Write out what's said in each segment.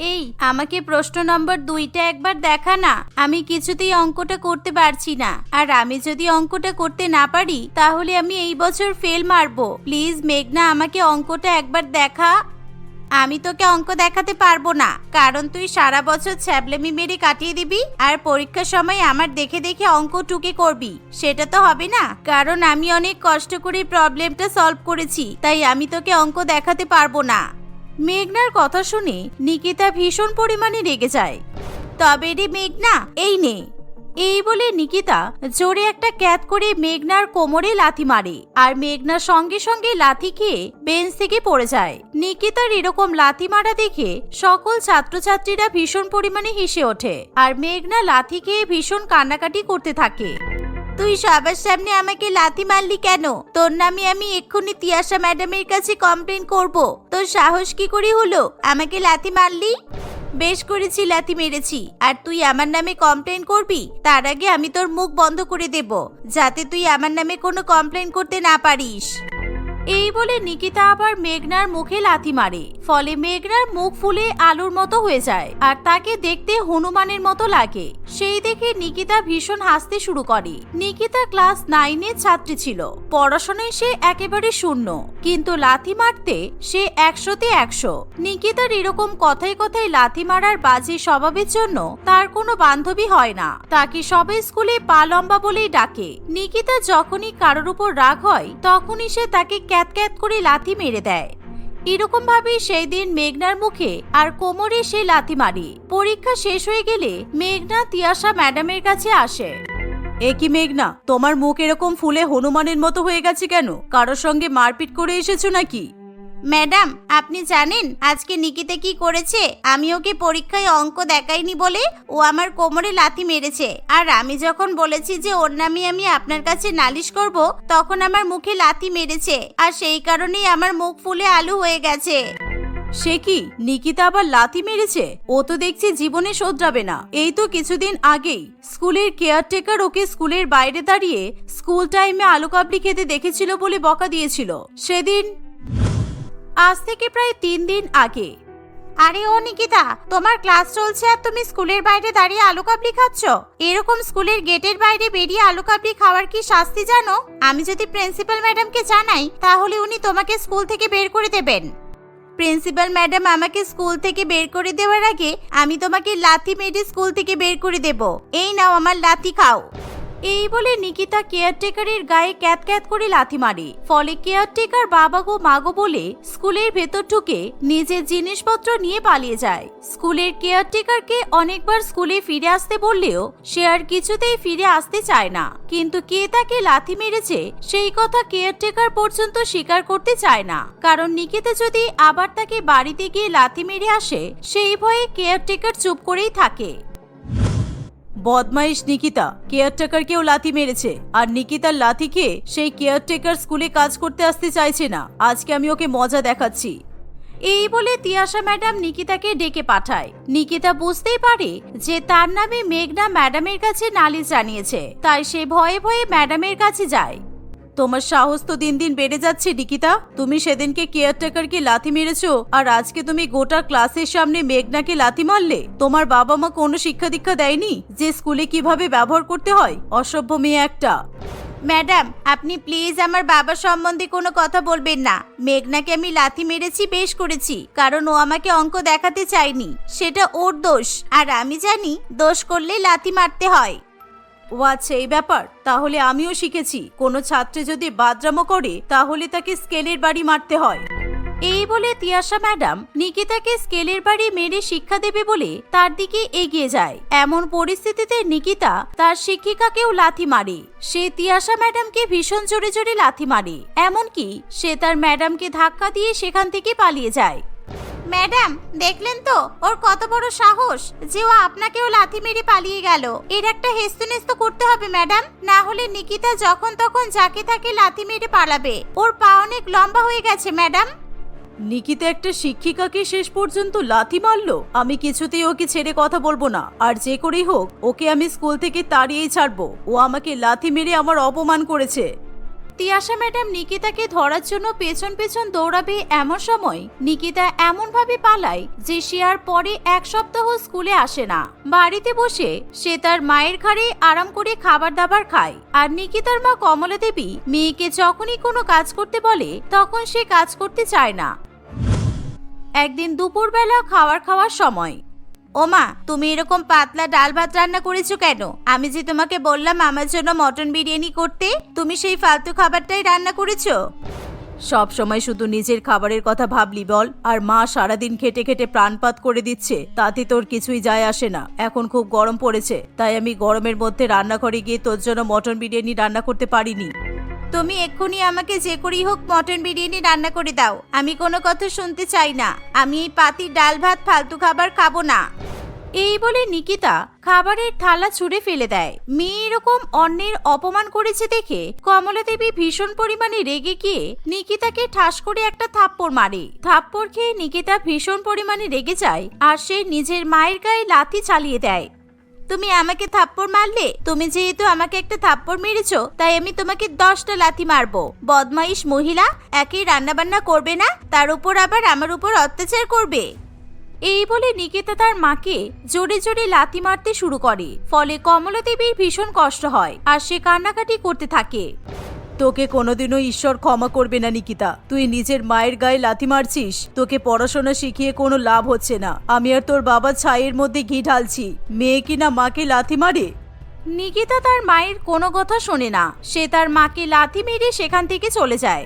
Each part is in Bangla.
এই, আমাকে প্রশ্ন নম্বর দুইটা একবার দেখা না। আমি কিছুতেই অঙ্কটা করতে পারছি না। আর আমি যদি অঙ্কটা করতে না পারি, তাহলে আমি এই বছর ফেল মারবো। প্লিজ, মেঘনা, আমাকে অঙ্কটা একবার দেখা। আমি তোকে অঙ্ক দেখাতে পারব না। কারণ তুই সারা বছর ছ্যাবলেমি মেরে কাটিয়ে দিবি, আর পরীক্ষার সময় আমার দেখে দেখে অঙ্ক টুকে করবি। সেটা তো হবে না। কারণ আমি অনেক কষ্ট করে প্রবলেমটা সলভ করেছি, তাই আমি তোকে অঙ্ক দেখাতে পারব না। মেঘনার কথা শুনে নিকিতা ভীষণ পরিমাণে রেগে যায়। তবে রে মেঘনা, এই নে। এই বলে নিকিতা জোরে একটা ক্যাত করে মেঘনার কোমরে লাথি মারে আর মেঘনার সঙ্গে সঙ্গে লাথি খেয়ে বেঞ্চ থেকে পড়ে যায়। নিকিতার এরকম লাথি মারা দেখে সকল ছাত্রছাত্রীরা ভীষণ পরিমাণে হেসে ওঠে আর মেঘনা লাথি খেয়ে ভীষণ কান্নাকাটি করতে থাকে। তুই সবার সামনে আমাকে লাথি মারলি কেন? তোর নামে আমি এক্ষুনি তিয়াশা ম্যাডামের কাছে কমপ্লেন করব। তোর সাহস কি করে হলো? আমাকে লাথি মারলি? বেশ করেছি, লাথি মেরেছি। আর তুই আমার নামে কমপ্লেন করবি? তার আগে আমি তোর মুখ বন্ধ করে দেব, যাতে তুই আমার নামে কোনো কমপ্লেন করতে না পারিস। এই বলে নিকিতা আবার মেঘনার মুখে লাথি মারে। ফলে মেঘনার মুখ ফুলে আলুর মতো হয়ে যায় আর তাকে দেখতে হনুমানের মতো লাগে। সেই দেখে নিকিতা ভীষণ হাসতে শুরু করে। নিকিতা ক্লাস নাইনের ছাত্রী ছিল। পড়াশোনায় সে একেবারে শূন্য। কিন্তু লাথি মারতে সে একশোতে একশো। নিকিতার এরকম কথায় কথায় লাথি মারার বাজে স্বভাবের জন্য তার কোনো বান্ধবী হয় না। তাকে সবাই স্কুলে পা লম্বা বলেই ডাকে। নিকিতা যখনই কারোর উপর রাগ হয়, তখনই সে তাকে ক্যাত ক্যাত করে লাথি মেরে দেয়। এরকম ভাবে সেই দিন মেঘনার মুখে আর কোমরে সে লাথি মারি। পরীক্ষা শেষ হয়ে গেলে মেঘনা তিয়াশা ম্যাডামের কাছে আসে। এ কি মেঘনা, তোমার মুখ এরকম ফুলে হনুমানের মতো হয়ে গেছে কেন? কারোর সঙ্গে মারপিট করে এসেছ নাকি? ম্যাডাম, আপনি জানেন আজকে নিকিতে কি করেছে? আমি ওকে পরীক্ষায় অঙ্ক দেখাইনি বলে ও আমার কোমরে লাথি মেরেছে। আর আমি যখন বলেছি যে ওর নামে আমি আপনার কাছে নালিশ করব, তখন আমার মুখে লাথি মেরেছে আর সেই কারণেই আমার মুখ ফুলে আলু হয়ে গেছে। সে কি? নিকিতা আবার লাথি মেরেছে? ও তো দেখছি জীবনে শোধরাবে না। এই তো কিছুদিন আগেই স্কুলের কেয়ারটেকার ওকে স্কুলের বাইরে দাঁড়িয়ে স্কুল টাইমে আলু কাবলি খেতে দেখেছিল বলে বকা দিয়েছিল। সেদিন আজ থেকে প্রায় তিন দিন আগে। আরে ও নিকিতা, তোমার ক্লাস চলছে আর তুমি স্কুলের বাইরে দাঁড়িয়ে আলু কাবলি খাচ্ছ? এরকম স্কুলের গেটের বাইরে বেরিয়ে আলু কাবলি খাওয়ার কি শাস্তি জানো? আমি যদি প্রিন্সিপাল ম্যাডামকে জানাই, তাহলে উনি তোমাকে স্কুল থেকে বের করে দেবেন। প্রিন্সিপাল ম্যাডাম আমাকে স্কুল থেকে বের করে দেওয়ার আগে আমি তোমাকে লাথি মেরে স্কুল থেকে বের করে দেব। এই নাও আমার লাথি খাও। এই বলে নিকিতা কেয়ারটেকারের গায়ে ক্যাত ক্যাত করে লাথি মারে। ফলে কেয়ারটেকার বাবা গো মাগো বলে স্কুলের ভেতর ঢুকে নিজের জিনিসপত্র নিয়ে পালিয়ে যায়। স্কুলের কেয়ারটেকারকে অনেকবার স্কুলে ফিরে আসতে বললেও সে আর কিছুতেই ফিরে আসতে চায় না। কিন্তু কে তাকে লাথি মেরেছে, সেই কথা কেয়ারটেকার পর্যন্ত স্বীকার করতে চায় না। কারণ নিকিতা যদি আবার তাকে বাড়িতে গিয়ে লাথি মেরে আসে, সেই ভয়ে কেয়ারটেকার চুপ করেই থাকে। বদমাইশ নিকিতা, কেয়ারটেকারকেও লাথি মেরেছে। আর নিকিতার লাথি খেয়ে সেই কেয়ারটেকার স্কুলে কাজ করতে আসতে চাইছে না। আজকে আমি ওকে মজা দেখাচ্ছি। এই বলে তিয়াশা ম্যাডাম নিকিতাকে ডেকে পাঠায়। নিকিতা বুঝতেই পারে যে তার নামে মেঘনা ম্যাডামের কাছে নালিশ জানিয়েছে। তাই সে ভয়ে ভয়ে ম্যাডামের কাছে যায়। তোমার সাহস তো দিন দিন বেড়ে যাচ্ছে, নিকিতা। তুমি সেদিনকে কেয়ারটেকারকে লাথি মেরেছো, আর আজকে তুমি গোটা ক্লাসের সামনে মেঘনাকে লাথি মারলে? তোমার বাবা মা কোনো শিক্ষা দীক্ষা দেয়নি? যে স্কুলে কীভাবে ব্যবহার করতে হয়? অসভ্য মেয়ে একটা। ম্যাডাম, আপনি প্লিজ আমার বাবার সম্বন্ধে কোনো কথা বলবেন না। মেঘনাকে আমি লাথি মেরেছি, বেশ করেছি। কারণ ও আমাকে অঙ্ক দেখাতে চায়নি। সেটা ওর দোষ। আর আমি জানি, দোষ করলে লাথি মারতে হয়। ও আচ্ছা এই ব্যাপার। তাহলে আমিও শিখেছি। কোনো ছাত্রী যদি বাদরামো করে, তাহলে তাকে স্কেলের বাড়ি মারতে হয়। এই বলে তিয়াশা ম্যাডাম নিকিতাকে স্কেলের বাড়ি মেরে শিক্ষা দেবে বলে তার দিকে এগিয়ে যায়। এমন পরিস্থিতিতে নিকিতা তার শিক্ষিকাকেও লাথি মারে। সে তিয়াশা ম্যাডামকে ভীষণ জোরে জোরে লাথি মারে। এমনকি সে তার ম্যাডামকে ধাক্কা দিয়ে সেখান থেকে পালিয়ে যায়। ম্যাডাম, দেখলেন তো? ওর কত বড় সাহস যে ও আপনাকেও লাথি মেরে পালিয়ে গেল। এর একটা হেস্তনেস্ত করতে হবে, ম্যাডাম। না হলে নিকিতা যখন তখন যাকে তাকে লাথি মেরে পালাবে। ওর পা অনেক লম্বা হয়ে গেছে, ম্যাডাম। নিকিতা একটা শিক্ষিকাকে শেষ পর্যন্ত লাথি মারলো। আমি কিছুতেই ওকে ছেড়ে কথা বলব না। আর যে করেই হোক, ওকে আমি স্কুল থেকে তাড়িয়েই ছাড়বো। ও আমাকে লাথি মেরে আমার অপমান করেছে। তিয়াশা ম্যাডাম নিকিতাকে ধরার জন্য পেছন পেছন দৌড়াবে এমন সময় নিকিতা এমন ভাবে পালায় যে সে আর পরে এক সপ্তাহ স্কুলে আসে না। বাড়িতে বসে সে তার মায়ের ঘাড়ে আরাম করে খাবার দাবার খায় আর নিকিতার মা কমলা দেবী মেয়েকে যখনই কোনো কাজ করতে বলে তখন সে কাজ করতে চায় না। একদিন দুপুরবেলা খাবার খাওয়ার সময় ওমা, তুমি এরকম পাতলা ডাল ভাত রান্না করেছ কেন? আমি যে তোমাকে বললাম আমার জন্য মটন বিরিয়ানি করতে, তুমি সেই ফালতু খাবারটাই রান্না করেছ? সব সময় শুধু নিজের খাবারের কথা ভাবলি বল, আর মা সারাদিন খেটে খেটে প্রাণপাত করে দিচ্ছে, তাতে তোর কিছুই যায় আসে না। এখন খুব গরম পড়েছে, তাই আমি গরমের মধ্যে রান্নাঘরে গিয়ে তোর জন্য মটন বিরিয়ানি রান্না করতে পারিনি। তুমি এক্ষুনি আমাকে যে করেই হোক মটন বিরিয়ানি রান্না করে দাও। আমি কোনো কথা শুনতে চাই না। আমি এই পাতির ডাল ভাত ফালতু খাবার খাব না। এই বলে নিকিতা খাবারের থালা ছুঁড়ে ফেলে দেয়। মেয়ে এরকম অন্যের অপমান করেছে দেখে কমলা দেবী ভীষণ পরিমাণে রেগে গিয়ে নিকিতাকে ঠাস করে একটা থাপ্পড় মারে। থাপ্পড় খেয়ে নিকিতা ভীষণ পরিমাণে রেগে যায় আর সে নিজের মায়ের গায়ে লাথি চালিয়ে দেয়। তুমি আমাকে থাপ্পড় মারলে? তুমি যেহেতু আমাকে একটা থাপ্পড় মেরেছ, তাই আমি তোমাকে দশটা লাথি মারবো। বদমাইশ মহিলা, একই রান্না বান্না করবে না? তার উপর আবার আমার উপর অত্যাচার করবে? এই বলে নিকেতা তার মাকে জোরে জোরে লাথি মারতে শুরু করে, ফলে কমলা দেবীর ভীষণ কষ্ট হয়, আর সে কান্নাকাটি করতে থাকে। তোকে কোনোদিনও ঈশ্বর ক্ষমা করবে না, নিকিতা। তুই নিজের মায়ের গায়ে লাথি মারছিস? তোকে পড়াশোনা শিখিয়ে কোনো লাভ হচ্ছে না। আমি আর তোর বাবা ছাইয়ের মধ্যে ঘি ঢালছি। মেয়ে কিনা মাকে লাথি মারে? নিকিতা তার মায়ের কোনো কথা শোনে না। সে তার মাকে লাথি মেরে সেখান থেকে চলে যায়।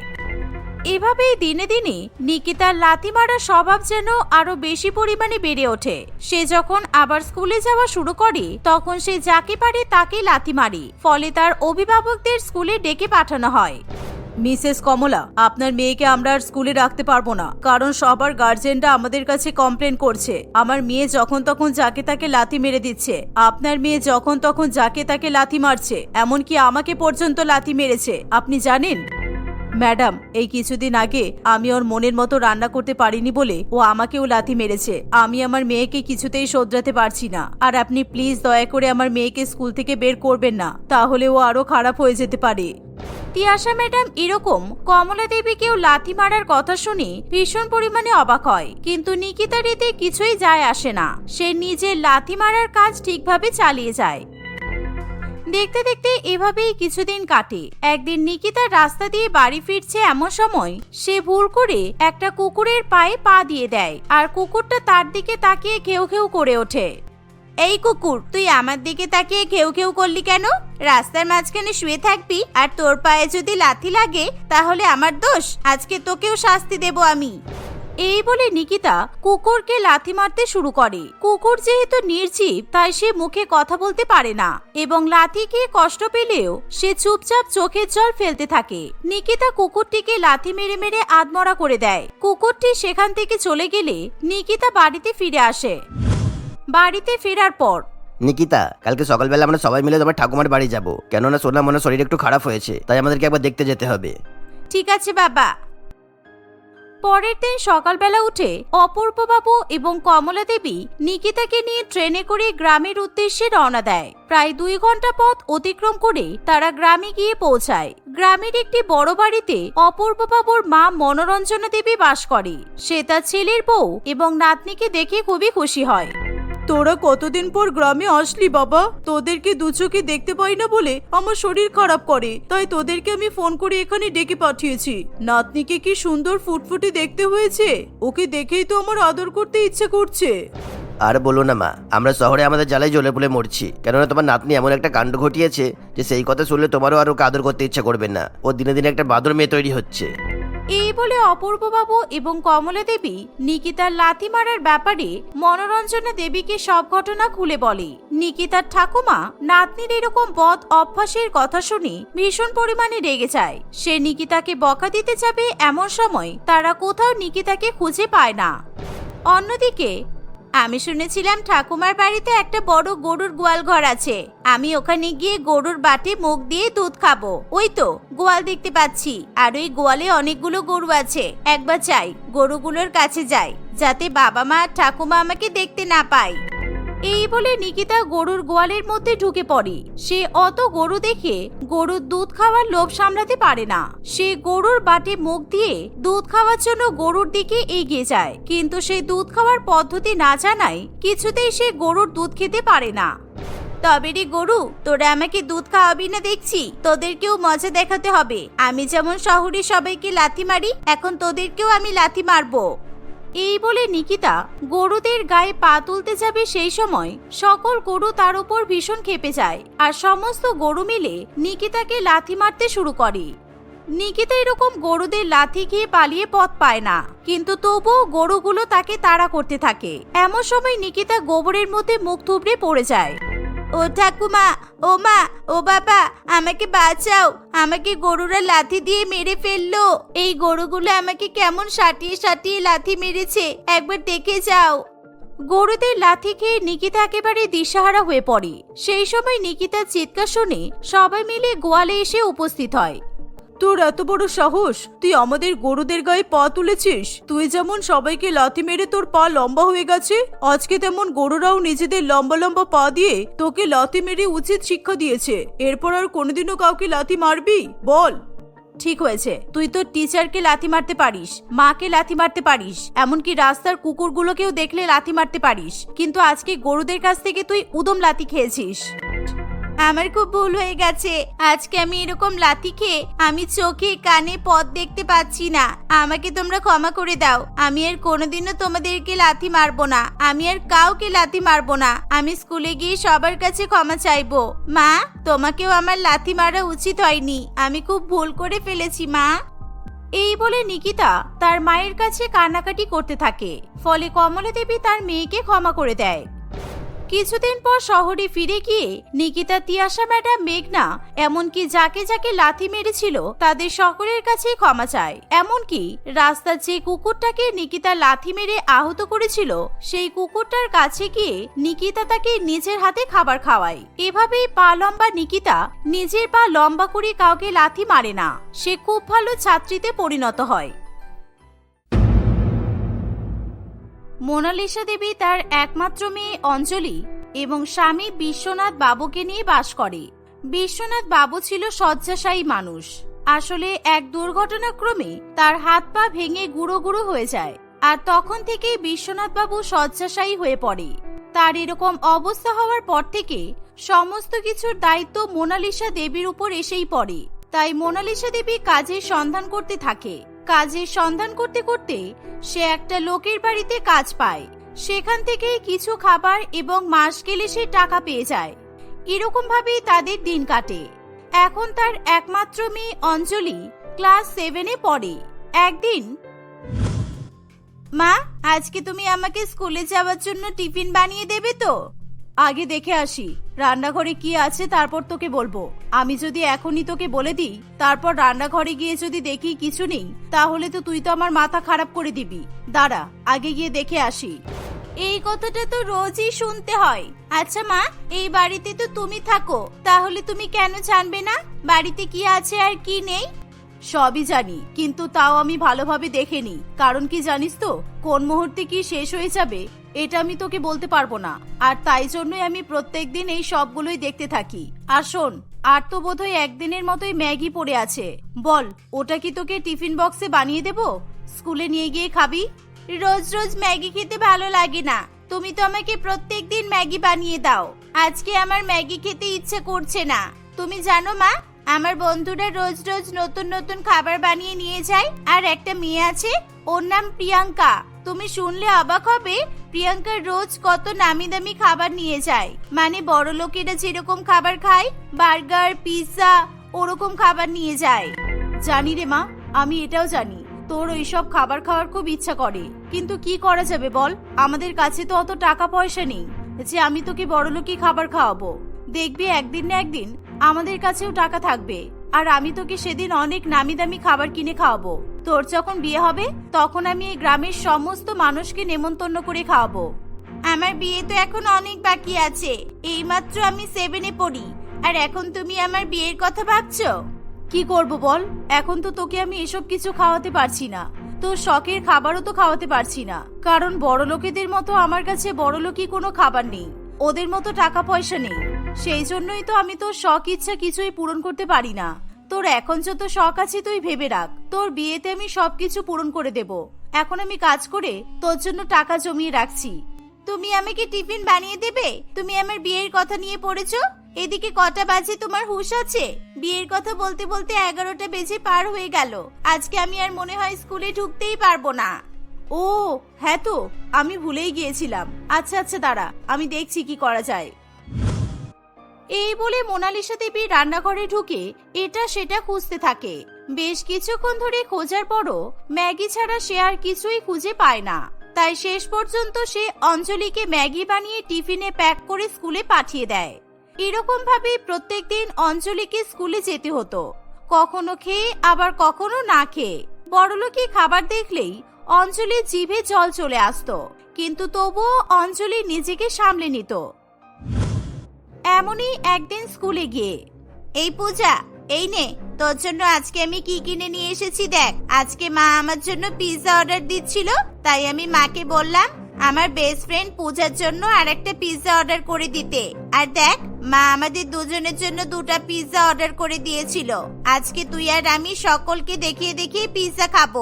এভাবেই দিনে দিনে নিকিতার লাথি মারার স্বভাব যেন আরও বেশি পরিমাণে বেড়ে ওঠে। সে যখন আবার স্কুলে যাওয়া শুরু করে, তখন সে যাকে পারে তাকে লাথি মারে। ফলে তার অভিভাবকদের স্কুলে ডেকে পাঠানো হয়। মিসেস কমলা, আপনার মেয়েকে আমরা আর স্কুলে রাখতে পারব না, কারণ সবার গার্জেনরা আমাদের কাছে কমপ্লেন করছে। আমার মেয়ে যখন তখন যাকে তাকে লাথি মেরে দিচ্ছে। আপনার মেয়ে যখন তখন যাকে তাকে লাথি মারছে, এমনকি আমাকে পর্যন্ত লাথি মেরেছে। আপনি জানেন? ম্যাডাম, এই কিছুদিন আগে আমি ওর মনের মতো রান্না করতে পারিনি বলে ও আমাকেও লাথি মেরেছে। আমি আমার মেয়েকে কিছুতেই শোধরাতে পারছি না। আর আপনি প্লিজ দয়া করে আমার মেয়েকে স্কুল থেকে বের করবেন না, তাহলে ও আরও খারাপ হয়ে যেতে পারে। তিয়াশা ম্যাডাম, এরকম কমলা দেবীকেও লাথি মারার কথা শুনে ভীষণ পরিমাণে অবাক হয়। কিন্তু নিকিতার এতে কিছুই যায় আসে না। সে নিজের লাথি মারার কাজ ঠিকভাবে চালিয়ে যায়। দেখতে দেখতে এভাবেই কিছুদিন কাটে। একদিন নিকিতা রাস্তা দিয়ে বাড়ি ফিরছে এমন সময়, সে ভুল করে একটা কুকুরের পায়ে পা দিয়ে দেয় আর কুকুরটা তার দিকে তাকিয়ে ঘেউ ঘেউ করে ওঠে। এই কুকুর, তুই আমার দিকে তাকিয়ে ঘেউ ঘেউ করলি কেন? রাস্তার মাঝখানে শুয়ে থাকবি আর তোর পায়ে যদি লাথি লাগে, তাহলে আমার দোষ? আজকে তোকেও শাস্তি দেব আমি। এই বলে নিকিতা কুকুরকে লাথি মারতে শুরু করে। কুকুর যেহেতু নির্জীব তাই সে মুখে কথা বলতে পারে না এবং লাথি খেয়ে কষ্ট পেলেও সে চুপচাপ চোখের জল ফেলতে থাকে। নিকিতা কুকুরটিকে লাথি মেরে মেরে আদমরা করে দেয়। কুকুরটি সেখান থেকে চলে গেলে নিকিতা বাড়িতে ফিরে আসে। বাড়িতে ফেরার পর নিকিতা কালকে সকালবেলা আমরা সবাই মিলে তোমার ঠাকুমার বাড়ি যাব। কেননা সোনা মনে শরীর একটু খারাপ হয়েছে তাই আমাদেরকে একবার দেখতে যেতে হবে। ঠিক আছে বাবা। পরের দিন সকালবেলা উঠে অপূর্ববাবু এবং কমলা দেবী নিকিতাকে নিয়ে ট্রেনে করে গ্রামের উদ্দেশ্যে রওনা দেয়। প্রায় দুই ঘণ্টা পথ অতিক্রম করে তারা গ্রামে গিয়ে পৌঁছায়। গ্রামের একটি বড় বাড়িতে অপূর্ববাবুর মা মনোরঞ্জনা দেবী বাস করে। সে তার ছেলের বউ এবং নাতনিকে দেখে খুবই খুশি হয়। তোরা কতদিন পর গ্রামে আসলি বাবা? তোদেরকে দু চোখে দেখতে পাই না বলে আমার শরীর খারাপ করে। তাই তোদেরকে আমি ফোন করে এখানে ডেকে পাঠিয়েছি। নাতনিকে কি সুন্দর ফুটফুটে দেখতে হয়েছে? ওকে দেখেই তো আমার আদর করতে ইচ্ছে করছে। আর বলো না মা, আমরা শহরে আমাদের জ্বালায় জ্বলে পুলে মরছি। কেননা তোমার নাতনি এমন একটা কাণ্ড ঘটিয়েছে যে সেই কথা শুনলে তোমারও আর ওকে আদর করতে ইচ্ছা করবে না। ও দিনে দিনে একটা বাদর মেয়ে তৈরি হচ্ছে। এই বলে অপূর্ববাবু এবং কমলা দেবী নিকিতার লাথি মারার ব্যাপারে মনোরঞ্জনা দেবীকে সব ঘটনা খুলে বলে। নিকিতার ঠাকুমা নাতনির এরকম বদ অভ্যাসের কথা শুনে ভীষণ পরিমাণে রেগে যায়। সে নিকিতাকে বকা দিতে যাবে এমন সময় তারা কোথাও নিকিতাকে খুঁজে পায় না। অন্যদিকে আমি শুনেছিলাম ঠাকুমার বাড়িতে একটা বড় গরুর গোয়াল ঘর আছে। আমি ওখানে গিয়ে গরুর বাটে মুখ দিয়ে দুধ খাব। ওই তো, গোয়াল দেখতে পাচ্ছি। আর ওই গোয়ালে অনেকগুলো গরু আছে। একবার চাই গরুগুলোর কাছে যাই, যাতে বাবা মা আর ঠাকুমা আমাকে দেখতে না পায়। এই বলে নিকিতা গরুর গোয়ালের মধ্যে ঢুকে পড়ে। সে অত গরু দেখে গরুর দুধ খাওয়ার লোভ সামলাতে পারে না। সে গরুর বাটে মুখ দিয়ে দুধ খাওয়ার জন্য গরুর দিকে এগিয়ে যায়। কিন্তু সে দুধ খাওয়ার পদ্ধতি না জানায় কিছুতেই সে গরুর দুধ খেতে পারে না। তবে রে গরু, তোরা আমাকে দুধ খাওয়াবি না দেখছি? তোদেরকেও মজা দেখাতে হবে। আমি যেমন শহরে সবাইকে লাথি মারি, এখন তোদেরকেও আমি লাথি মারবো। এই বলে নিকিতা গরুদের গায়ে পা তুলতে যাবে সেই সময় সকল গরু তার উপর ভীষণ খেপে যায় আর সমস্ত গরু মিলে নিকিতাকে লাথি মারতে শুরু করে। নিকিতা এরকম গরুদের লাথি খেয়ে পালিয়ে পথ পায় না, কিন্তু তবুও গরুগুলো তাকে তাড়া করতে থাকে। এমন সময় নিকিতা গোবরের মধ্যে মুখ থুবড়ে পড়ে যায়। ও ঠাকুমা, ও মা, ও বাবা, আমাকে বাঁচাও। আমাকে গরুরা লাথি দিয়ে মেরে ফেলল। এই গরুগুলো আমাকে কেমন সাটিয়ে সাটিয়ে লাথি মেরেছে, একবার দেখে যাও। গরুদের লাথি খেয়ে নিকিতা একেবারে দিশাহারা হয়ে পড়ে। সেই সময় নিকিতার চিৎকার শুনে সবাই মিলে গোয়ালে এসে উপস্থিত হয়। তোর এত বড় সাহস? তুই আমাদের গরুদের গায়ে পা তুলেছিস? তুই যেমন সবাইকে লাথি মেরে তোর পা লম্বা হয়ে গেছে, আজকে তেমন গরুরাও নিজেদের লম্বা লম্বা পা দিয়ে তোকে লাথি মেরে উচিত শিক্ষা দিয়েছে। এরপর আর কোনোদিনও কাউকে লাথি মারবি? বল। ঠিক হয়েছে। তুই তোর টিচারকে লাথি মারতে পারিস, মাকে লাথি মারতে পারিস, এমনকি রাস্তার কুকুরগুলোকেও দেখলে লাথি মারতে পারিস। কিন্তু আজকে গরুদের কাছ থেকে তুই উদম লাথি খেয়েছিস। আমার খুব ভুল হয়ে গেছে। আজকে আমি এরকম লাথি খেয়ে আমি চোখে কানে পথ দেখতে পাচ্ছি না। আমাকে তোমরা ক্ষমা করে দাও। আমি আর কোনোদিনও তোমাদেরকে লাথি মারবো না। আমি আর কাউকে লাথি মারবো না। আমি স্কুলে গিয়ে সবার কাছে ক্ষমা চাইব। মা, তোমাকেও আমার লাথি মারা উচিত হয়নি। আমি খুব ভুল করে ফেলেছি, মা। এই বলে নিকিতা তার মায়ের কাছে কান্নাকাটি করতে থাকে। ফলে কমলা দেবী তার মেয়েকে ক্ষমা করে দেয়। কিছুদিন পর শহরে ফিরে গিয়ে নিকিতা তিয়াসা ম্যাডাম, মেঘনা এমনকি যাকে যাকে লাথি মেরেছিল তাদের সকলের কাছে ক্ষমা চায়। এমনকি রাস্তার যে কুকুরটাকে নিকিতা লাথি মেরে আহত করেছিল, সেই কুকুরটার কাছে গিয়ে নিকিতা তাকে নিজের হাতে খাবার খাওয়ায়। এভাবেই পা লম্বা নিকিতা নিজের পা লম্বা করে কাউকে লাথি মারে না। সে খুব ভালো ছাত্রীতে পরিণত হয়। মোনালিসা দেবী তার একমাত্র মেয়ে অঞ্জলি এবং স্বামী বিশ্বনাথ বাবুকে নিয়ে বাস করে। বিশ্বনাথ বাবু ছিল শয্যাশায়ী মানুষ। আসলে এক দুর্ঘটনাক্রমে তার হাত পা ভেঙে গুঁড়ো গুঁড়ো হয়ে যায় আর তখন থেকেই বিশ্বনাথ বাবু শয্যাশায়ী হয়ে পড়ে। তার এরকম অবস্থা হওয়ার পর থেকে সমস্ত কিছুর দায়িত্ব মোনালিসা দেবীর উপর এসেই পড়ে। তাই মোনালিসা দেবী কাজের সন্ধান করতে থাকে। কাজের সন্ধান করতে করতে সে একটা লোকের বাড়িতে কাজ পায়। সেখান থেকেই কিছু খাবার এবং মাস গেলে সে টাকা পেয়ে যায়। এরকম ভাবেই তাদের দিন কাটে। এখন তার একমাত্র মেয়ে অঞ্জলি ক্লাস সেভেনে পড়ে। একদিন, মা, আজকে তুমি আমাকে স্কুলে যাওয়ার জন্য টিফিন বানিয়ে দেবে তো? আগে দেখে আসি। রান্নাঘরে কি আছে তারপর তোকে বলব। আমি যদি এখনই তোকে বলে দিই, তারপর রান্নাঘরে গিয়ে যদি দেখি কিছু নেই, তাহলে তো তুই তো আমার মাথা খারাপ করে দিবি। দাঁড়া, আগে গিয়ে দেখে আসি। এই কথাটা তো রোজই শুনতে হয়। আচ্ছা মা, এই বাড়িতে তো তুমি থাকো, তাহলে তুমি কেন জানবে না? বাড়িতে কি আছে আর কি নেই? সবই জানি, কিন্তু তাও আমি ভালোভাবে দেখে নিই। কারণ কি জানিস তো, কোন মুহূর্তে কি শেষ হয়ে যাবে এটা আমি তোকে বলতে পারব না। আর তাই জন্যই আমি প্রত্যেক দিন এই সবগুলোই দেখতে থাকি। আর শোন, আর তো বোধহয় একদিনের মতোই ম্যাগি পড়ে আছে। বল, ওটা কি তোকে টিফিন বক্সে বানিয়ে দেব? স্কুলে নিয়ে গিয়ে খাবি? রোজ রোজ ম্যাগি খেতে ভালো লাগে না। তুমি তো আমাকে প্রত্যেক দিন ম্যাগি বানিয়ে দাও। আজকে আমার ম্যাগি খেতে ইচ্ছে করছে না। তুমি জানো মা, আমার বন্ধুরা রোজ রোজ নতুন নতুন খাবার বানিয়ে নিয়ে যায়। আর একটা মেয়ে আছে, ওর নাম প্রিয়াঙ্কা। তুমি শুনলে অবাক হবে, প্রিয়াঙ্কা রোজ কত নামি দামি খাবার নিয়ে যায়। মানে বড় লোকেরা যেরকম খাবার খায়, বার্গার, পিৎজা, ওরকম খাবার নিয়ে যায়। জানি রে মা, আমি এটাও জানি, তোর ওইসব খাবার খাওয়ার খুব ইচ্ছা করে। কিন্তু কি করা যাবে বল, আমাদের কাছে তো অত টাকা পয়সা নেই, যে আমি তোকে বড়লোকি খাবার খাওয়াবো। দেখবি একদিন না একদিন, আমাদের কাছেও টাকা থাকবে। আর আমি তোকে সেদিন অনেক নামি দামি খাবার কিনে খাওয়াবো। তোর যখন বিয়ে হবে, তখন আমি এই গ্রামের সমস্ত মানুষকে নেমন্তন্ন করে খাওয়াবো। আমার বিয়ে তো এখন অনেক বাকি আছে। এইমাত্র আমি সেভেনে পড়ি। আর এখন তুমি আমার বিয়ের কথা ভাবছ? কি করব বল? এখন তো তোকে আমি এসব কিছু খাওয়াতে পারছি না। তো শখের খাবারও তো খাওয়াতে পারছি না। কারণ বড় লোকেদের মতো আমার কাছে বড় লোকই কোনো খাবার নেই। ওদের মতো টাকা পয়সা নেই। সেই জন্যই তো আমি তোর শখ, ইচ্ছা কিছুই পূরণ করতে পারি না। তোর এখন যত শখ আছে তুই ভেবে রাখ। তোর বিয়েতে আমি সবকিছু পূরণ করে দেব। এখন আমি কাজ করে তোর জন্য টাকা জমিয়ে রাখছি। তুমি আমাকে টিফিন বানিয়ে দেবে? তুমি আমার বিয়ের কথা নিয়ে পড়েছো? এদিকে কটা বাজে তোমার হুঁশ আছে? বিয়ের কথা বলতে বলতে এগারোটা বেজে পার হয়ে গেল। আজকে আমি আর মনে হয় স্কুলে ঢুকতেই পারব না। ও হ্যাঁ তো, আমি ভুলেই গিয়েছিলাম। আচ্ছা আচ্ছা দাঁড়া, আমি দেখছি কি করা যায়। এই বলে মোনালিসা দেবী রান্নাঘরে ঢুকে এটা সেটা খুঁজতে থাকে। বেশ কিছুক্ষণ ধরে খোঁজার পরও ম্যাগি ছাড়া সে আর কিছুই খুঁজে পায় না। তাই শেষ পর্যন্ত সে অঞ্জলিকে ম্যাগি বানিয়ে টিফিনে প্যাক করে স্কুলে পাঠিয়ে দেয়। এরকম ভাবে প্রত্যেকদিন অঞ্জলিকে স্কুলে যেতে হতো। কখনো খেয়ে, আবার কখনো না খেয়ে। বড়লোকি খাবার দেখলেই অঞ্জলির জিভে জল চলে আসতো। কিন্তু তবুও অঞ্জলি নিজেকে সামলে নিত। এমনই একদিন স্কুলে গিয়ে। এই পূজা, এই নে, তোর জন্য আজকে আমি কি কিনে নিয়ে এসেছি দেখ। আজকে মা আমার জন্য পিৎজা অর্ডার দিচ্ছিল, তাই আমি মাকে বললাম, আমার বেস্ট ফ্রেন্ড পূজার জন্য আর একটা পিৎজা অর্ডার করে দিতে। আর দেখ, মা আমাদের দুজনের জন্য দুটো পিৎজা অর্ডার করে দিয়েছিল। আজকে তুই আর আমি সকলকে দেখিয়ে দেখিয়ে পিৎজা খাব।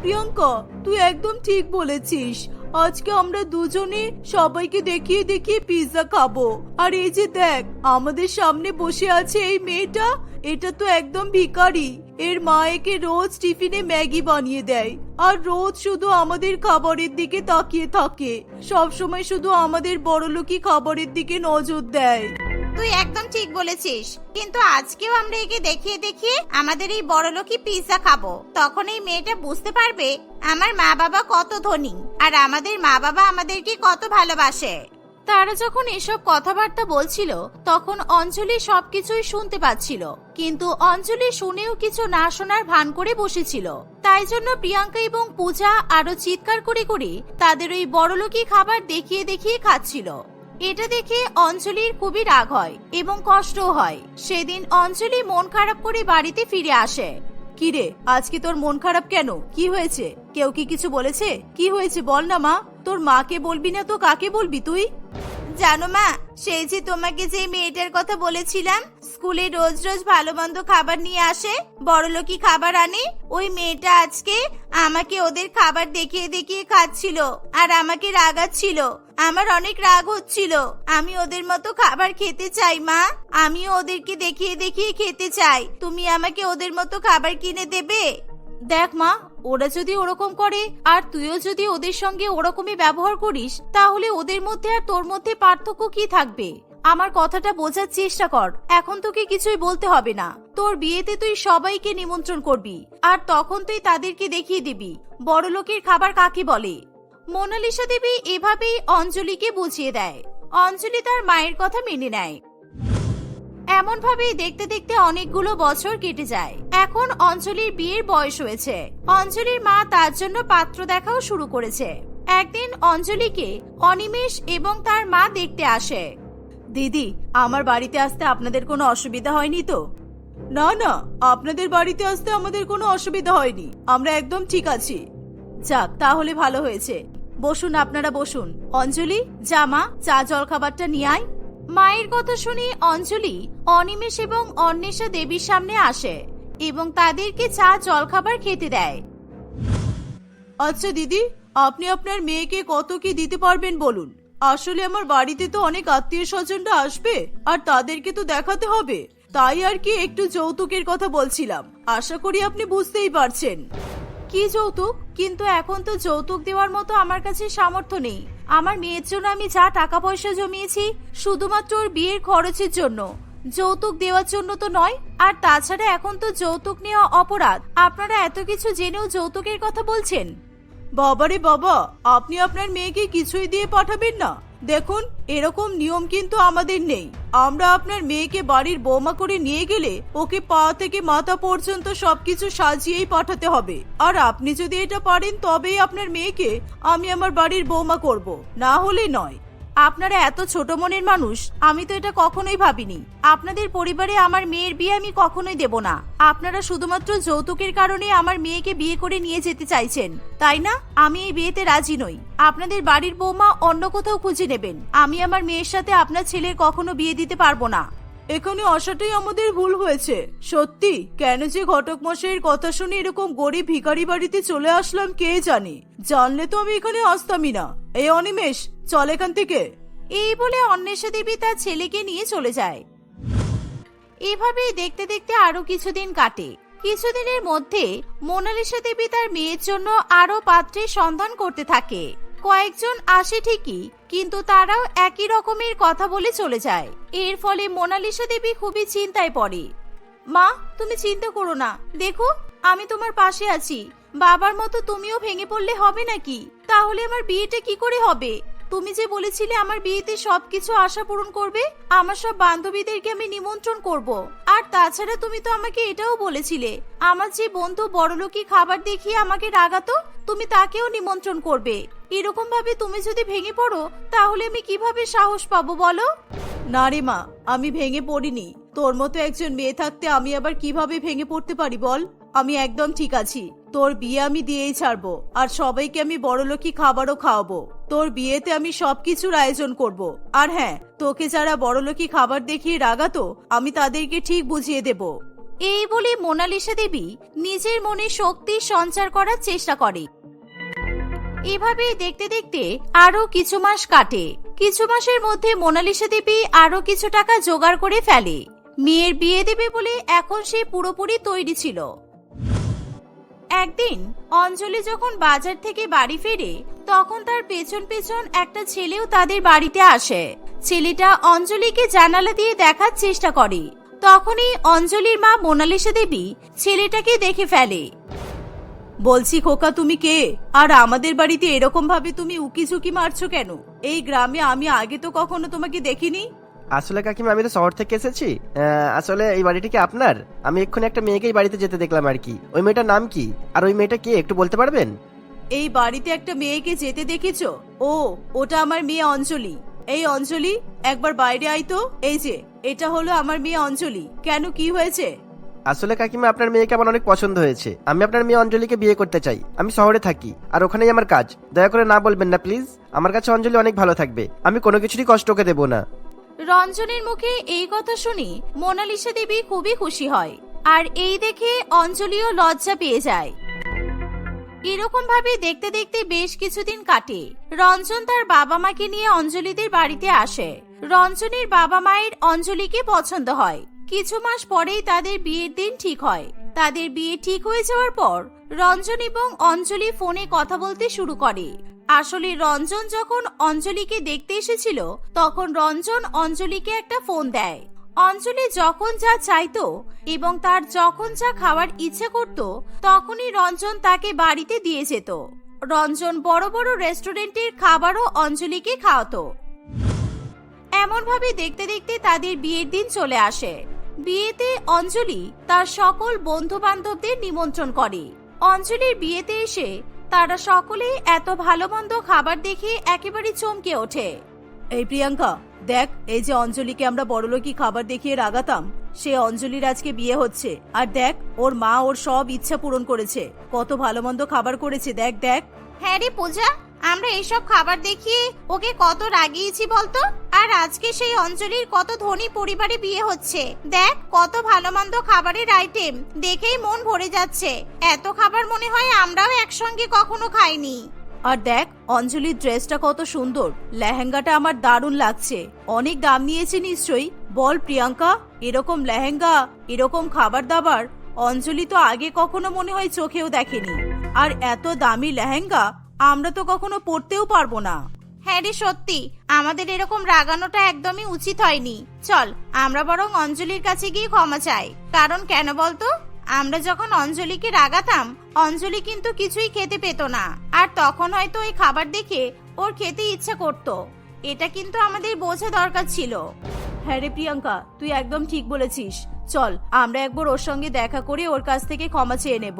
প্রিয়াঙ্কা, তুই একদম ঠিক বলেছিস। আজকে আমরা দুজনে সবাইকে দেখিয়ে দেখিয়ে পিৎজা খাব। আর এই যে দেখ, আমাদের সামনে বসে আছে এই মেয়েটা, এটা তো একদম ভিখারি। এর মা একে রোজ টিফিনে ম্যাগি বানিয়ে দেয়। আর রোজ শুধু আমাদের খাবারের দিকে তাকিয়ে থাকে। সবসময় শুধু আমাদের বড়লোকি খাবারের দিকে নজর দেয়। তুই একদম ঠিক বলেছিস। কিন্তু আজকেও আমরা একে দেখিয়ে দেখিয়ে আমাদের এই বড়লোকি পিৎজা খাব। তখন এই মেয়েটা বুঝতে পারবে আমার মা বাবা কত ধনী আর আমাদের মা বাবা আমাদেরকে কত ভালোবাসে। তারা যখন এসব কথাবার্তা বলছিল, তখন অঞ্জলি সবকিছুই শুনতে পাচ্ছিল। কিন্তু অঞ্জলি শুনেও কিছু না শোনার ভান করে বসেছিল। তাই জন্য প্রিয়াঙ্কা এবং পূজা আরও চিৎকার করে করে তাদের ওই বড়লোকি খাবার দেখিয়ে দেখিয়ে খাচ্ছিল। এটা দেখে অঞ্জলির খুবই রাগ হয় এবং কষ্ট হয়। সেদিন অঞ্জলি মন খারাপ করে বাড়িতে ফিরে আসে। কিরে, আজকে তোর মন খারাপ কেন? কি হয়েছে? কেউ কি কিছু বলেছে? কি হয়েছে বল না মা? তোর মাকে বলবি না তো কাকে বলবি তুই? জানো মা, সেই যে তোমাকে যে মেয়েটার কথা বলেছিলাম স্কুলে রোজ রোজ ভালো মন্দ খাবার নিয়ে আসে? বড়লোকি খাবার আনে? ওই মেয়েটা আজকে আমাকে ওদের খাবার দেখিয়ে দেখিয়ে খাচ্ছিল আর আমাকে রাগাচ্ছিল। আমার অনেক রাগ হচ্ছিল। আমি ওদের মতো খাবার খেতে চাই, মা। আমিও ওদেরকে দেখিয়ে দেখিয়ে খেতে চাই। তুমি আমাকে ওদের মতো খাবার কিনে দেবে? দেখ, মা, ওরা যদি ওরকম করে আর তুইও যদি ওদের সঙ্গে ওরকমই ব্যবহার করিস, তাহলে ওদের মধ্যে আর তোর মধ্যে পার্থক্য কি থাকবে? আমার কথাটা বোঝার চেষ্টা কর। এখন তোকে কিছুই বলতে হবে না। তোর বিয়েতে তুই সবাইকে নিমন্ত্রণ করবি, আর তখন তুই তাদেরকে দেখিয়ে দিবি। বড় লোকের খাবার কাকে বলে? মোনালিসা দেবী এভাবেই অঞ্জলিকে বুঝিয়ে দেয়। অঞ্জলি তার মায়ের কথা মেনে নেয়। এমন ভাবেই দেখতে দেখতে অনেকগুলো বছর কেটে যায়। এখন অঞ্জলির বিয়ের বয়স হয়েছে। অঞ্জলির মা তার জন্য পাত্র দেখাও শুরু করেছে। একদিন অঞ্জলিকে অনিমেষ এবং তার মা দেখতে আসে। দিদি, আমার বাড়িতে আসতে আপনাদের কোনো অসুবিধা হয়নি তো? না না, আপনাদের বাড়িতে আসতে আমাদের কোনো অসুবিধা হয়নি। আমরা একদম ঠিক আছি। যাক, তাহলে ভালো হয়েছে। বসুন, আপনারা বসুন। অঞ্জলি জামা চা জল খাবারটা নিয়ে আয়। মায়ের কথা শুনে অঞ্জলি অনিমেষ এবং অন্বেষা দেবীর সামনে আসে এবং তাদেরকে চা, জলখাবার খেতে দেয়। আচ্ছা দিদি, আপনি আপনার মেয়েকে কত কি দিতে পারবেন বলুন? আসলে আমার বাড়িতে তো অনেক আত্মীয় স্বজনরা আসবে, আর তাদেরকে তো দেখাতে হবে। তাই আর কি একটু যৌতুকের কথা বলছিলাম। আশা করি আপনি বুঝতেই পারছেন। কি যৌতুক? কিন্তু এখন তো যৌতুক দেওয়ার মতো আমার কাছে সামর্থ্য নেই। আমার মেয়ের জন্য আমি যা টাকা পয়সা জমিয়েছি, শুধুমাত্র ওর বিয়ের খরচের জন্য। যৌতুক দেওয়ার জন্য তো নয়, আর তাছাড়া এখন তো যৌতুক নেওয়া অপরাধ। আপনারা এত কিছু জেনেও যৌতুকের কথা বলছেন? বাবারে বাবা, আপনি আপনার মেয়েকে কিছুই দিয়ে পাঠাবেন না। দেখুন, এরকম নিয়ম কিন্তু আমাদের নেই। আমরা আপনার মেয়েকে বাড়ির বৌমা করে নিয়ে গেলে ওকে পা থেকে মাথা পর্যন্ত সবকিছু সাজিয়েই পাঠাতে হবে। আর আপনি যদি এটা পারেন, তবেই আপনার মেয়েকে আমি আমার বাড়ির বৌমা করব। না হলে নয়। আপনারা এত ছোট মনের মানুষ, আমি তো এটা কখনোই ভাবিনি। আপনাদের পরিবারে আমার মেয়ের বিয়ে আমি কখনোই দেব না। আপনারা শুধুমাত্র যৌতুকের কারণে আমার মেয়েকে বিয়ে করে নিয়ে যেতে চাইছেন, তাই না? আমি এই বিয়েতে রাজি নই। আপনাদের বাড়ির বৌমা অন্য কোথাও খুঁজে নেবেন। আমি আমার মেয়ের সাথে আপনার ছেলের কখনো বিয়ে দিতে পারব না। এখানে আসাটাই আমাদের ভুল হয়েছে। সত্যি, কেন যে ঘটক মশাইয়ের কথা শুনে এরকম গরিব ভিখারি বাড়িতে চলে আসলাম কে জানে? জানলে তো আমি এখানে আসতামই না। এই অনিমেষ, চল এখান থেকে। এই বলে অন্বেষা দেবী তার ছেলেকে নিয়ে চলে যায়। এভাবেই দেখতে দেখতে আরও কিছুদিন কাটে। কিছুদিনের মধ্যে মোনালিসা দেবী তার মেয়ের জন্য আরও পাত্রের সন্ধান করতে থাকে। কয়েকজন আসে ঠিকই, কিন্তু তারাও একই রকমের কথা বলে চলে যায়। এর ফলে মোনালিসা দেবী খুবই চিন্তায় পড়ে। মা, তুমি চিন্তা করো না। দেখো, আমি তোমার পাশে আছি। বাবার মতো তুমিও ভেঙে পড়লে হবে নাকি? তাহলে আমার বিয়েটা কি করে হবে? তুমি যে বলেছিলে আমার বিয়েতে সবকিছু আশা পূরণ করবে, আমার সব বান্ধবীদেরকে আমি নিমন্ত্রণ করব। আর তাছাড়া তুমি তো আমাকে এটাও বলেছিলে, আমার যে বন্ধু বড়লোকি খাবার দেখিয়ে আমাকে রাগাতো, তুমি তাকেও নিমন্ত্রণ করবে। এরকম ভাবে তুমি যদি ভেঙে পড়ো, তাহলে আমি কীভাবে সাহস পাবো বলো? না রে মা, আমি ভেঙে পড়িনি। তোর মতো একজন মেয়ে থাকতে আমি আবার কীভাবে ভেঙে পড়তে পারি বল? আমি একদম ঠিক আছি। তোর বিয়ে আমি দিয়েই ছাড়বো, আর সবাইকে আমি বড়লোকি খাবারও খাওয়াবো। তোর বিয়েতে আমি সবকিছুর আয়োজন করব। আর হ্যাঁ তোকে যারা বড়লোকি খাবার দেখিয়ে রাগাতো, আমি তাদেরকে ঠিক বুঝিয়ে দেব। এই বলে মোনালিসা দেবী নিজের মনে শক্তি সঞ্চার করার চেষ্টা করে। এভাবে দেখতে দেখতে আরও কিছু মাস কাটে। কিছু মাসের মধ্যে মোনালিসা দেবী আরও কিছু টাকা জোগাড় করে ফেলে। মেয়ের বিয়ে দেবে বলে এখন সে পুরোপুরি তৈরি ছিল। একদিন অঞ্জলি যখন বাজার থেকে বাড়ি ফেরে, তখন তার পেছন পেছন একটা ছেলেও তাদের বাড়িতে আসে। ছেলেটা অঞ্জলিকে জানালা দিয়ে দেখার চেষ্টা করে। তখনই অঞ্জলির মা মোনালিসা দেবী ছেলেটাকে দেখে ফেলে। বলছি, খোকা, তুমি কে? আর আমাদের বাড়িতে এরকম ভাবে তুমি উকি ঝুঁকি মারছো কেন? এই গ্রামে আমি আগে তো কখনো তোমাকে দেখিনি। আসলে কাকিমা আমি তো শহর থেকে এসেছি। আসলে এই বাড়িটি কি আপনার? আমি এক্ষুনি একটা মেয়েকে এই বাড়িতে যেতে দেখলাম আর কি। ওই মেয়েটার নাম কি? আর ওই মেয়েটা কে? একটু বলতে পারবেন? এই বাড়িতে একটা মেয়েকে যেতে দেখেছ? ও ওটা আমার মেয়ে অঞ্জলি। এই অঞ্জলি একবার বাইরে আই তো। এই যে এটা হলো আমার মেয়ে অঞ্জলি। কেন কি হয়েছে? আসলে কাকিমা আপনার মেয়েকে আমার অনেক পছন্দ হয়েছে। আমি আপনার মেয়ে অঞ্জলিকে বিয়ে করতে চাই। আমি শহরে থাকি আর ওখানেই আমার কাজ। দয়া করে না বলবেন না প্লিজ। আমার কাছে অঞ্জলি অনেক ভালো থাকবে। আমি কোনো কিছুরই কষ্ট ওকে দেবো না। রঞ্জনের মুখে এই কথা শুনে মোনালিসা দেবী খুবই খুশি হয়, আর এই দেখে অঞ্জলিও লজ্জা পেয়ে যায়। এরকম ভাবে দেখতে দেখতে বেশ কিছুদিন কাটে। রঞ্জন তার বাবা মাকে নিয়ে অঞ্জলিদের বাড়িতে আসে। রঞ্জনের বাবা মায়ের অঞ্জলিকে পছন্দ হয়। কিছু মাস পরেই তাদের বিয়ের দিন ঠিক হয়। তাদের বিয়ে ঠিক হয়ে যাওয়ার পর রঞ্জন এবং অঞ্জলি ফোনে কথা বলতে শুরু করে। আসলে রঞ্জন যখন অঞ্জলিকে দেখতে এসেছিল, তখন রঞ্জন অঞ্জলিকে একটা ফোন দেয়। অঞ্জলি যখন যা চাইতো এবং তার যখন যা খাওয়ার ইচ্ছে করত, তখনই রঞ্জন তাকে বাড়িতে দিয়ে যেত। রঞ্জন বড় বড় রেস্টুরেন্টের খাবারও অঞ্জলিকে খাওয়াতো। এমনভাবে দেখতে দেখতে তাদের বিয়ের দিন চলে আসে। বিয়েতে অঞ্জলি তার সকল বন্ধু বান্ধবদের নিমন্ত্রণ করে। অঞ্জলির বিয়েতে এসে তারা সকলেই এত ভালো মন্দ খাবার দেখে একেবারে চমকে ওঠে। এই প্রিয়াঙ্কা দেখ এই যে অঞ্জলিকে আমরা বড়লোকি খাবার দেখিয়ে রাগাতাম সে অঞ্জলির আজকে বিয়ে হচ্ছে। আর দেখ ওর মা ওর সব ইচ্ছা পূরণ করেছে। কত ভালো মন্দ খাবার করেছে দেখ দেখ। হ্যাঁ রে পূজা আমরা এইসব খাবার দেখিয়ে ওকে কত রাগিয়েছি বলতো? আর আজকে সেই অঞ্জলির কত ধনী পরিবারে বিয়ে হচ্ছে। দেখ, কত ভালো মন্দ খাবারের আইটেম দেখেই মন ভরে যাচ্ছে। এত খাবার মনে হয় আমরাও একসঙ্গে কখনো খাইনি। আর দেখ, অঞ্জলির ড্রেসটা কত সুন্দর। লেহেঙ্গাটা আমার দারুণ লাগছে। অনেক দাম নিয়েছে নিশ্চয়ই। বল প্রিয়াঙ্কা, এরকম লেহেঙ্গা, এরকম খাবার দাবার, অঞ্জলি তো আগে কখনো মনে হয় চোখেও দেখেনি। আর এত দামি লেহেঙ্গা আমরা তো কখনো পরতেও পারব না। হ্যাঁ রে সত্যি। আমাদের এরকম রাগানোটা একদমই উচিত হয়নি। চল আমরা বরং অঞ্জলির কাছে গিয়ে ক্ষমা চাই। কারণ কেন বলতো? আমরা যখন অঞ্জলিকে রাগাতাম অঞ্জলি কিন্তু কিছুই খেতে পেত না। আর তখন হয়তো ওই খাবার দেখে ওর খেতে ইচ্ছা করত। এটা কিন্তু আমাদের বোঝা দরকার ছিল। হ্যাঁ রে প্রিয়াঙ্কা তুই একদম ঠিক বলেছিস। চল আমরা একবার ওর সঙ্গে দেখা করে ওর কাছ থেকে ক্ষমা চেয়ে নেব।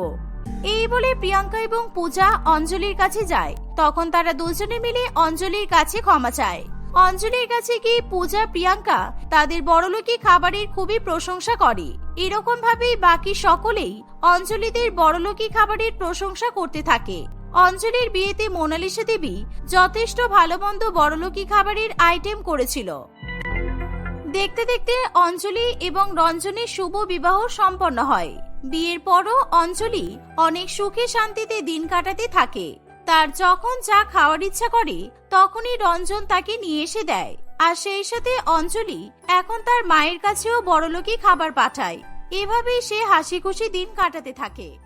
এই বলে প্রিয়াঙ্কা এবং পূজা অঞ্জলির কাছে যায়। তখন তারা দুজনে মিলে অঞ্জলির কাছে ক্ষমা চায়। অঞ্জলির কাছে গিয়ে পূজা, প্রিয়াঙ্কা তাদের বড়লোকি খাবারের খুবই প্রশংসা করে। এরকম ভাবেই বাকি সকলেই অঞ্জলিদের বড়লোকি খাবারের প্রশংসা করতে থাকে। অঞ্জলির বিয়েতে মোনালিসা দেবী যথেষ্ট ভালো মন্দ বড়লোকি খাবারের আইটেম করেছিল। দেখতে দেখতে অঞ্জলি এবং রঞ্জনের শুভ বিবাহ সম্পন্ন হয়। বিয়ের পরও অঞ্জলি অনেক সুখে শান্তিতে দিন কাটাতে থাকে। তার যখন যা খাওয়ার ইচ্ছা করে, তখনই রঞ্জন তাকে নিয়ে এসে দেয়। আর সেই সাথে অঞ্জলি এখন তার মায়ের কাছেও বড়লোকই খাবার পাঠায়। এভাবেই সে হাসি খুশি দিন কাটাতে থাকে।